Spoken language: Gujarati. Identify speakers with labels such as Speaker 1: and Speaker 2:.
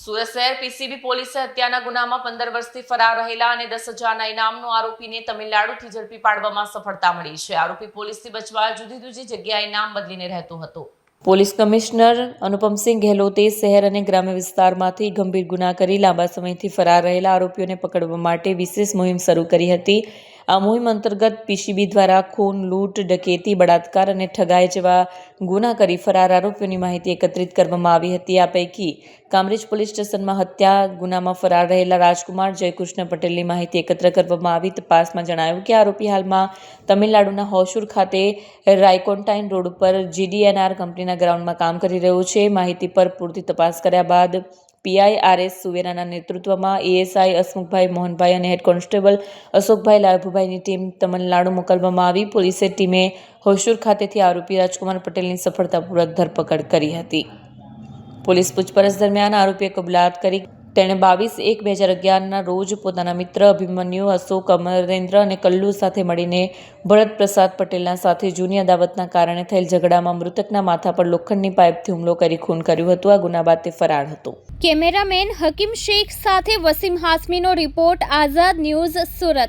Speaker 1: સુરત શહેર પીસીબી પોલીસે હત્યાના ગુનામાં પંદર વર્ષથી ફરાર રહેલા અને દસ હજારના ઇનામનો આરોપીને તમિલનાડુથી ઝડપી પાડવામાં સફળતા મળી છે. આરોપી પોલીસથી બચવા જુદી જુદી જગ્યાએ નામ બદલીને રહેતો હતો. પોલીસ કમિશનર અનુપમસિંહ ગેહલોતે શહેર અને ગ્રામ્ય વિસ્તારમાંથી ગંભીર ગુના કરી લાંબા સમયથી ફરાર રહેલા આરોપીઓને પકડવા માટે વિશેષ મુહિમ શરૂ કરી હતી. આ મોહિમ અંતર્ગત પીસીબી દ્વારા ખૂન, લૂંટ, ડકેતી, બળાત્કાર અને ઠગાઈ જેવા ગુના કરી ફરાર આરોપીઓની માહિતી એકત્રિત કરવામાં આવી હતી. આ પૈકી કામરેજ પોલીસ સ્ટેશનમાં હત્યા ગુનામાં ફરાર રહેલા રાજકુમાર જયકૃષ્ણ પટેલની માહિતી એકત્ર કરવામાં આવી. તપાસમાં જણાવ્યું કે આરોપી હાલમાં તમિલનાડુના હોસુર ખાતે રાયકોન્ટાઇન રોડ ઉપર જીડીએનઆર કંપનીના ગ્રાઉન્ડમાં કામ કરી રહ્યો છે. માહિતી પર પૂરતી તપાસ કર્યા બાદ પીઆઈ આરએસ સુવેરાના નેતૃત્વમાં A S I Hasmukhbhai Mohanbhai અને હેડ કોન્સ્ટેબલ અશોકભાઈ લાભુભાઈની ટીમ તમિલનાડુ મોકલવામાં આવી. પોલીસે ટીમે હોશુર ખાતેથી આરોપી રાજકુમાર પટેલની સફળતાપૂર્વક ધરપકડ કરી હતી. પોલીસ પૂછપરછ દરમિયાન આરોપીએ કબૂલાત કરી તેણે બાવીસ એક બે હજાર અગિયારના રોજ પોતાના મિત્ર, અભિમન્યુ, અશોક, અમરેન્દ્ર અને કલ્લુ સાથે મળીને ભરત પ્રસાદ પટેલના સાથે જૂની અદાવતના કારણે થયેલ ઝઘડામાં મૃતકના માથા પર લોખંડની પાઇપથી હુમલો કરી ખૂન કર્યું હતું. આ ગુના બાદ તે ફરાર હતો.
Speaker 2: કેમેરામેન હકીમ શેખ સાથે વસીમ હાસમીનો રિપોર્ટ, આઝાદ ન્યૂઝ સુરત.